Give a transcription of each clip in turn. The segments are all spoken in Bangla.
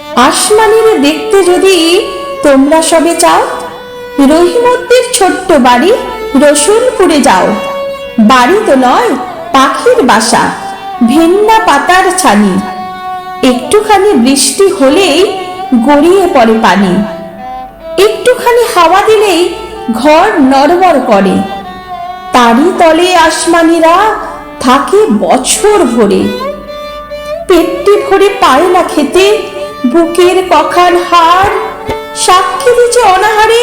আসমানিরে দেখতে যদি তোমরা সবে চাও, রহিমদ্দের ছোট্ট বাড়ি রসুলপুরে যাও। বাড়ি তো নয়, পাখির বাসা, ভেন্না পাতার ছানি। একটুখানি বৃষ্টি হলেই গড়িয়ে পড়ে পানি। একটুখানি হাওয়া দিলেই ঘর নড়বড় করে। তারই তলে আসমানিরা থাকে বছর ভরে। পেটটি ভরে পায় না খেতে বুকের কখান হাড় সাক্ষী দিচ্ছে অনাহারে,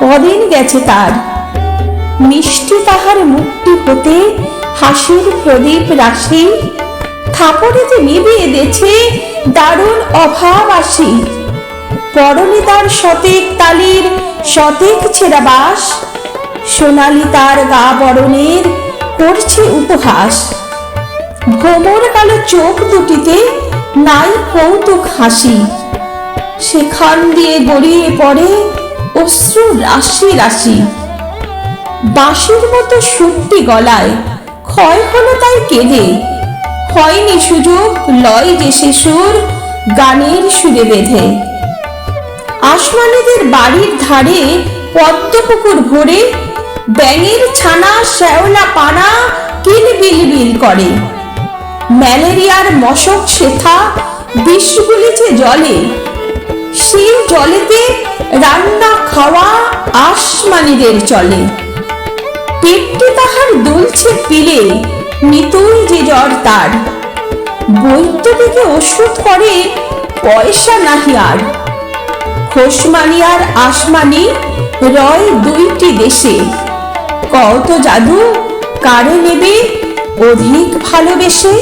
কদিন গেছে তার। মিষ্টি তাহার মুক্তি হতে হাসির প্রদীপ রাশি থাপড়েতে নিবিয়ে দেছে দারুণ অভাব আসি। পরনে তার শতেক তালির, শতেক ছেঁড়া বাস, সোনালি তার গা বরণের করছে উপহাস। ভ্রমর কালো চোখ দুটিতে নাই কৌতুক হাসি। সেখান দিয়ে গড়িয়ে পড়ে অশ্রু রাশি রাশি। বাঁশির মতো সুরটি গলায়, ক্ষয় হলো তাই কেঁদে। হয়নি সুযোগ, লয় যে সে সুর, গানের সুরে বেঁধে। আসমানিদের বাড়ির ধারে পদ্মপুকুর ভরে ব্যাঙের ছানা শ্যাওলা পানা কিল বিল বিল করে। ম্যালেরিয়ার মশক শেথা বিষ গুলিছে জলে। সেই জলেতে রান্না খাওয়া আসমানিদের চলে। পেটটি তাহার দুলছে পিলে, নিতুই যে জ্বর তার। বৈদ্য থেকে ওষুধ করে, পয়সা নাহি আর। খোসমানি আর আসমানি রয় দুইটি দেশে। কত জাদু, কারে নেবে অধিক ভালোবেসে